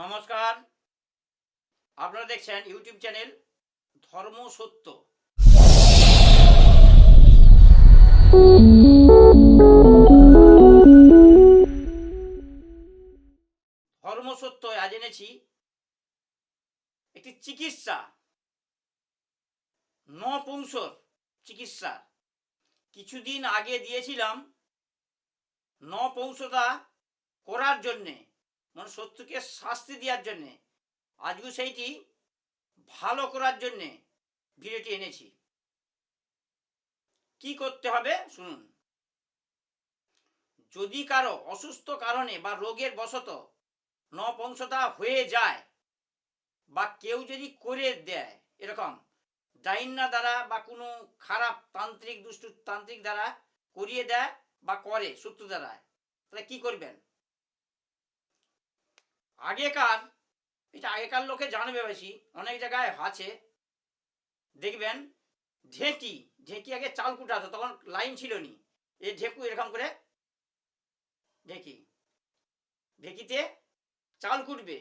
নমস্কার। আপনারা দেখছেন ইউটিউব চ্যানেল ধর্ম সত্য। ধর্ম সত্য আজ এনেছি একটি চিকিৎসা। নপুংসর চিকিৎসা। কিছুদিন আগে দিয়েছিলাম নপৌংসতা করার জন্যে। মানে শত্রুকে শাস্তি দেওয়ার জন্যে। আজকে সেইটি ভালো করার জন্যে ভিডিওটি এনেছি। কি করতে হবে? শুনুন। যদি কারও অসুস্থ কারণে বা রোগের বশত নপংসতা হয়ে যায় বা কেউ যদি করে দেয় এরকম, ডাইন্না দ্বারা বা কোনো খারাপ তান্ত্রিক, দুষ্টু তান্ত্রিক দ্বারা করিয়ে দেয় বা করে শত্রু দ্বারা, তাহলে কি করবেন? আগেকার, এটা আগেকার লোকে জানবে বেশি, অনেক জায়গায় আছে। দেখবেন, ঢেঁকি ঢেঁকি আগে চাল কুটাতো, তখন লাইন ছিল নি এই ঢেকু এরকম করে ঢেঁকি। ঢেঁকিতে চাল কুটবে।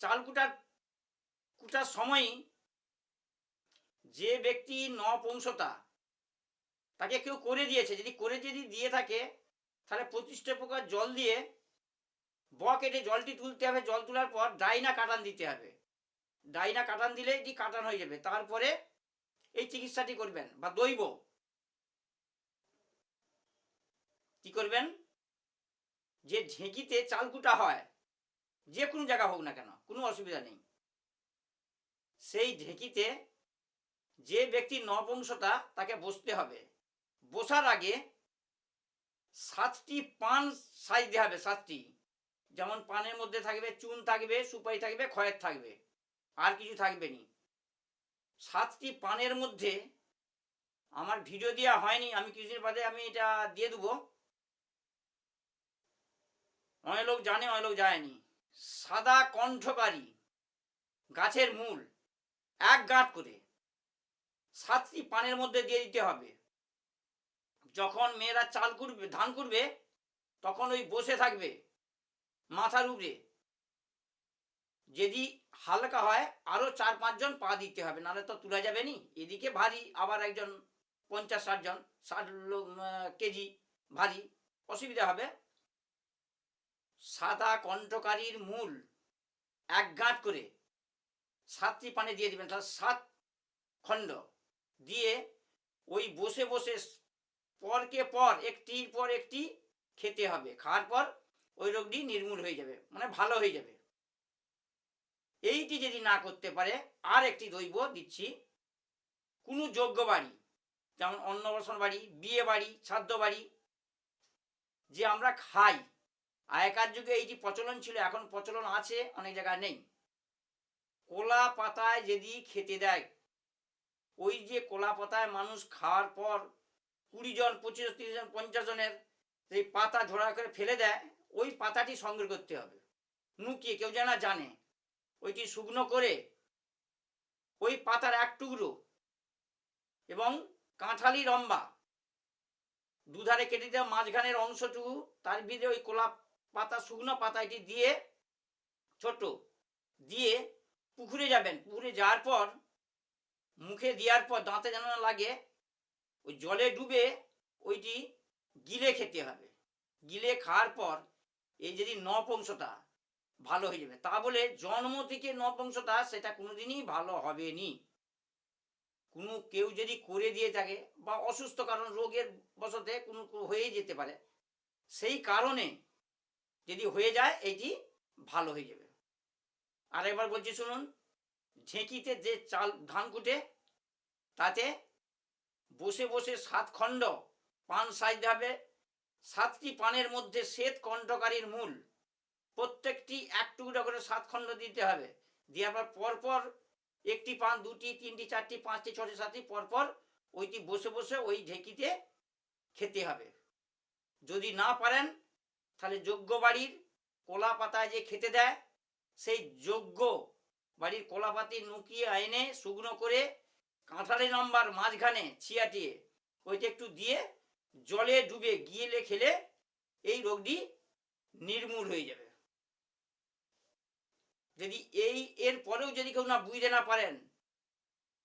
চাল কুটার কুটার সময়ই যে ব্যক্তি নপংসতা তাকে কেউ করে দিয়েছে। যদি করে যদি দিয়ে থাকে, তাহলে প্রতিষ্ঠা প্রকার জল দিয়ে ব কেটে জলটি তুলতে হবে, জল তোলার পর ডাইনা কাটান দিতে হবে। ডাইনা কাটান দিলে এটি কাটান হয়ে যাবে। তারপরে এই চিকিৎসাটি করবেন বা দৈব। কি করবেন? যে ঢেঁকিতে চাল কুটা হয়, যে কোনো জায়গা হোক না কেন, কোনো অসুবিধা নেই। সেই ঢেঁকিতে যে ব্যক্তি নবংশতা তাকে বসতে হবে। বসার আগে সাতটি পান সাইজ দেওয়া হবে, সাতটি। যেমন পানের মধ্যে থাকবে, চুন থাকবে, সুপারি থাকবে, খয়ের থাকবে, আর কিছু থাকবে নি। সাতটি পানের মধ্যে আমার ভিডিও দেওয়া হয়নি, আমি কিছুদিন বাদে আমি এটা দিয়ে দেবো। অনেক লোক জানে, অনেক লোক যায়নি সাদা কণ্ঠকারী গাছের মূল, এক গাঁট করে। সাতটি পানের মধ্যে দিয়ে দিতে হবে। যখন মেয়েরা চাল কুড়বে ধান কুড়বে তখন ওই বসে থাকবে। মাথার উপরে যদি হালকা হয়, আরও চার পাঁচজন পা দিতে হবে, নাহলে তো তোলা যাবে নি। এদিকে ভারী, আবার একজন পঞ্চাশ, ষাট জন, ষাট কেজি ভারী। অসুবিধা হবে। সাদা কণ্ঠকারীর মূল এক গাঁট করে সাতটি পানে দিয়ে দিবেন, তাহলে সাত খণ্ড দিয়ে ওই বসে বসে পরকে পর, একটির পর একটি খেতে হবে। খাওয়ার পর ওই রোগটি নির্মূল হয়ে যাবে মানে ভালো হয়ে যাবে। এইটি যদি না করতে পারে আর একটি দৈব দিচ্ছি। কোনো যোগ্য বাড়ি, যেমন অন্নপ্রাশন বাড়ি, বিয়ে বাড়ি, শ্রাদ্ধ বাড়ি, যে আমরা খাই, আগেকার যুগে এইটি প্রচলন ছিল, এখন প্রচলন আছে, অনেক জায়গায় নেই। কোলা পাতায় যদি খেতে দেয়, ওই যে কোলা পাতায় মানুষ খাওয়ার পর কুড়ি জন, পঁচিশ জন, পঞ্চাশ জনের, সেই পাতা ঝোড়া করে ফেলে দেয় ওই পাতাটি সংগ্রহ করতে হবে। নুকিয়ে, কেউ যেন জানে, ওইটি শুকনো করে ওই পাতার এক টুকরো এবং কাঁঠালি লম্বা দুধারে কেটে দেওয়া মাঝখানের অংশটুকু, তার ভিতরে ওই কোলা পাতা, শুকনো পাতা এটি দিয়ে, ছোট দিয়ে পুকুরে যাবেন। পুকুরে যাওয়ার পর, মুখে দেওয়ার পর দাঁতে যেন লাগে, ওই জলে ডুবে ওইটি গিলে খেতে হবে। গিলে খাওয়ার পর এই যদি নপংসতা ভালো হয়ে যাবে। তা বলে জন্ম থেকে নপংসতা সেটা কোনোদিনই ভালো হবে নি কোনো কেউ যদি করে দিয়ে থাকে বা অসুস্থ কারণ রোগের বশতে কোনো হয়ে যেতে পারে, সেই কারণে যদি হয়ে যায় এটি ভালো হয়ে যাবে। আরেকবার বলছি শুনুন, ঢেঁকিতে যে চাল ধান কুটে, তাতে বসে বসে সাত খণ্ড পান সাইতে হবে সাতটি পানের মধ্যে শ্বেত কণ্ঠকারীর মূল। প্রত্যেকটি এক টুকরো করে সাত খণ্ড দিতে হবে। দেওয়ার পর, পরপর একটি পান, দুটি, তিনটি, চারটি, পাঁচটি, ছটি, সাতটি, পরপর ওইটি বসে বসে ওই ঢেকিতে খেতে হবে। যদি না পারেন, তাহলে যোগ্য বাড়ির কোলা পাতায় যে খেতে দেয়, সেই যোগ্য বাড়ির কলা পাতি নুকিয়ে এনে শুকনো করে কাঁঠালি নম্বর মাঝখানে ছিয়াটিয়ে ওইটা একটু দিয়ে জলে ডুবে গিয়েলে খেলে এই রোগটি নির্মূল হয়ে যাবে। যদি এই, এর পরেও যদি কেউ না বুঝতে না পারেন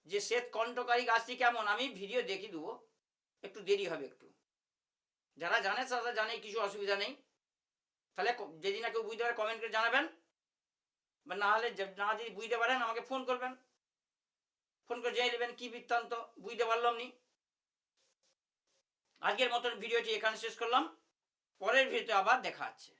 যে শ্বেত কণ্ঠকারী গাছটি কেমন, আমি ভিডিও দেখিয়ে দেবো। একটু দেরি হবে একটু। যারা জানে তারা জানে, কিছু অসুবিধা নেই। তাহলে যদি না কেউ বুঝতে পারে কমেন্ট করে জানাবেন। বা না হলে না যদি বুঝতে পারেন, আমাকে ফোন করবেন। ফোন করে জেনে নেবেন কি বৃত্তান্ত, বুঝতে পারলাম নি। আজকের মতন ভিডিওটি এখানে শেষ করলাম। পরের ভিডিওতে আবার দেখা হচ্ছে।